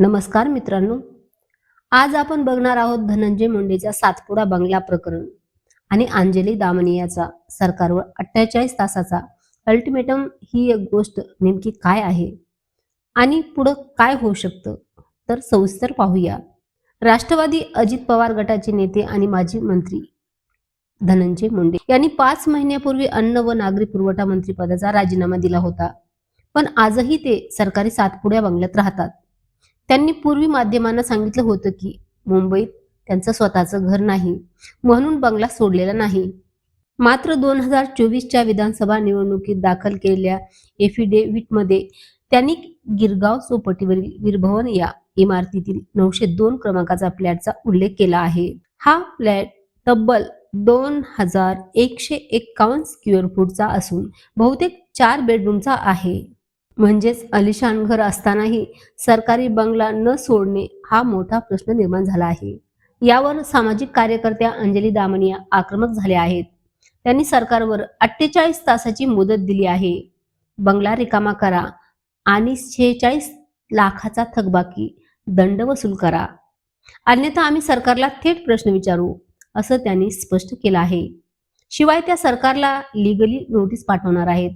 नमस्कार मित्रांनो. आज आपण बघणार आहोत धनंजय मुंडेचा सातपुडा बंगला प्रकरण आणि अंजली दामनियाचा सरकारवर अठ्ठेचाळीस तासाचा अल्टिमेटम ही एक गोष्ट नेमकी काय आहे आणि पुढं काय होऊ शकतं तर सविस्तर पाहूया. राष्ट्रवादी अजित पवार गटाचे नेते आणि माजी मंत्री धनंजय मुंडे यांनी पाच महिन्यापूर्वी अन्न व नागरी पुरवठा मंत्री पदाचा राजीनामा दिला होता. पण आजही ते सरकारी सातपुड्या बंगल्यात राहतात. त्यांनी पूर्वी माध्यमांना सांगितलं होतं की मुंबईत त्यांचं स्वतःचं घर नाही म्हणून बंगला सोडलेला नाही. मात्र दोन हजार चोवीसच्या विधानसभा निवडणुकीत दाखल केलेल्या एफिडेव्हिटमध्ये त्यांनी गिरगाव चौपटीवरील वीरभवन या इमारतीतील नऊशे दोन क्रमांकाचा फ्लॅटचा उल्लेख केला आहे. हा फ्लॅट तब्बल दोन हजार एकशे एक्कावन्न स्क्वेअर फूटचा असून बहुतेक चार बेडरूमचा आहे. म्हणजेच अलिशान घर असतानाही सरकारी बंगला न सोडणे हा मोठा प्रश्न निर्माण झाला आहे. यावर सामाजिक कार्यकर्त्या अंजली दामनिया आक्रमक झाल्या आहेत. त्यांनी सरकारवर अठ्ठेचाळीस तासाची मुदत दिली आहे. बंगला रिकामा करा आणि शेहेचाळीस लाखाचा थकबाकी दंड वसूल करा. अन्यथा आम्ही सरकारला थेट प्रश्न विचारू असं त्यांनी स्पष्ट केलं आहे. शिवाय त्या सरकारला लिगली नोटीस पाठवणार आहेत.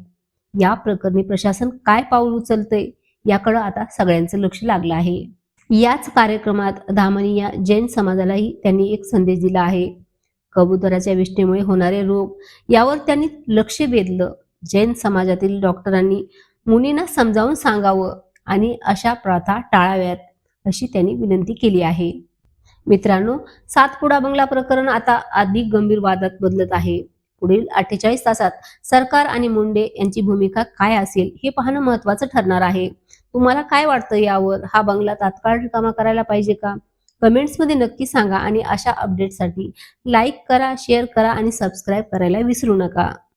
या प्रकरणी प्रशासन काय पाऊल उचलतंय याकडे आता सगळ्यांचं लक्ष लागलं आहे. याच कार्यक्रमात धामणी या जैन समाजालाही त्यांनी एक संदेश दिला आहे. कबुतराच्या विष्ठेमुळे होणारे रोग यावर त्यांनी लक्ष वेधलं. जैन समाजातील डॉक्टरांनी मुलींना समजावून सांगावं आणि अशा प्रथा टाळाव्यात अशी त्यांनी विनंती केली आहे. मित्रांनो सातपुडा बंगला प्रकरण आता अधिक गंभीर वादात बदलत आहे. पुढील अठ्ठेचाळीस तासात सरकार आणि मुंडे यांची भूमिका काय असेल हे पाहणं महत्वाचं ठरणार आहे. तुम्हाला काय वाटतं यावर? हा बंगला तात्काळ रिकामा करायला पाहिजे का? कमेंट्समध्ये नक्की सांगा आणि अशा अपडेटसाठी लाईक करा शेअर करा आणि सबस्क्राईब करायला विसरू नका.